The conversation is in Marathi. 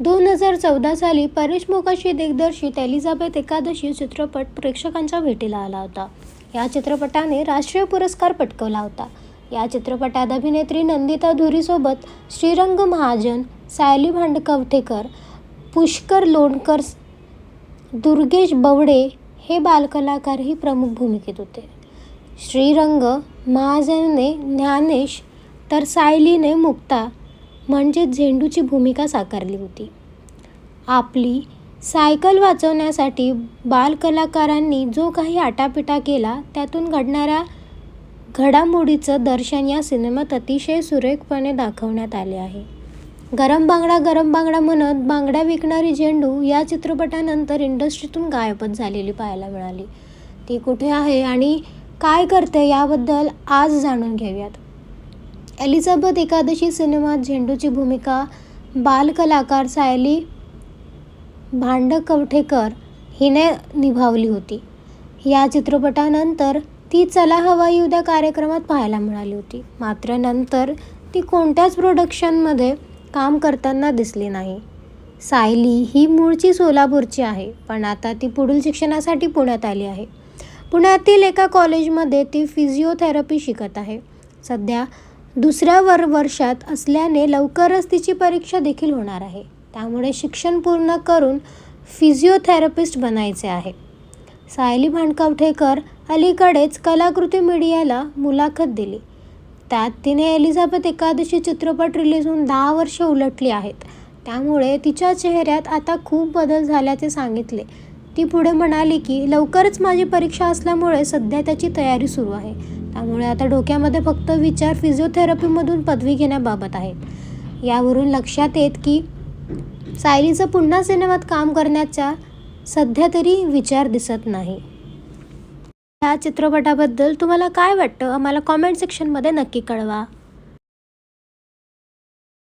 दोन हजार चौदा साली परेश मोकाशी दिग्दर्शित एलिझाबेथ एकादशी चित्रपट प्रेक्षकांच्या भेटीला आला होता. या चित्रपटाने राष्ट्रीय पुरस्कार पटकवला होता. या चित्रपटात अभिनेत्री नंदिता धुरीसोबत श्रीरंग महाजन सायली भांडकवठेकर पुष्कर लोणकर दुर्गेश बवडे हे बालकलाकारही प्रमुख भूमिकेत होते. श्रीरंग महाजनने ज्ञानेश तर सायलीने मुक्ता म्हणजेच झेंडूची भूमिका साकारली होती. आपली सायकल वाचवण्यासाठी बालकलाकारांनी जो काही आटापिटा केला त्यातून घडणाऱ्या घडामोडीचं दर्शन या सिनेमात अतिशय सुरेखपणे दाखवण्यात आले आहे. गरम बांगडा गरम बांगडा म्हणत बांगड्या विकणारी झेंडू या चित्रपटानंतर इंडस्ट्रीतून गायबच झालेली पाहायला मिळाली. ती कुठे आहे आणि काय करते याबद्दल आज जाणून घेऊयात. एलिझाबेथ एकादशी सिनेमात झेंडूची भूमिका बालकलाकार सायली भांडकवठेकर हिने निभावली होती. या चित्रपटानंतर ती चला हवा येऊ द्या कार्यक्रमात पाहायला मिळाली होती. मात्र नंतर ती कोणत्याच प्रोडक्शनमध्ये काम करताना दिसली नाही. सायली ही मूळची सोलापूरची आहे पण आता ती पुढील शिक्षणासाठी पुण्यात आली आहे. पुण्यातील एका कॉलेजमध्ये ती फिजिओथेरपी शिकत आहे. सध्या दुसऱ्या वर वर्षात असल्याने लवकरच तिची परीक्षा देखील होणार आहे. त्यामुळे शिक्षण पूर्ण करून फिजिओथेरपिस्ट बनायचे आहे. सायली भांडकावठेकर अलीकडेच कलाकृती मीडियाला मुलाखत दिली. त्यात तिने एलिझाबेथ एकादशी चित्रपट रिलीज होऊन दहा वर्ष उलटली आहेत. त्यामुळे तिच्या चेहऱ्यात आता खूप बदल झाल्याचे सांगितले. ती पुढे म्हणाली की लवकरच माझी परीक्षा असल्यामुळे सध्या त्याची तयारी सुरू आहे. त्यामुळे आता डोक्यामध्ये फक्त विचार फिजिओथेरपीमधून पदवी घेण्याबाबत आहेत. यावरून लक्षात येत की सायलीचं पुन्हा सिनेमात काम करण्याचा सध्या तरी विचार दिसत नाही. ह्या चित्रपटाबद्दल तुम्हाला काय वाटतं? आम्हाला कॉमेंट सेक्शनमध्ये नक्की कळवा.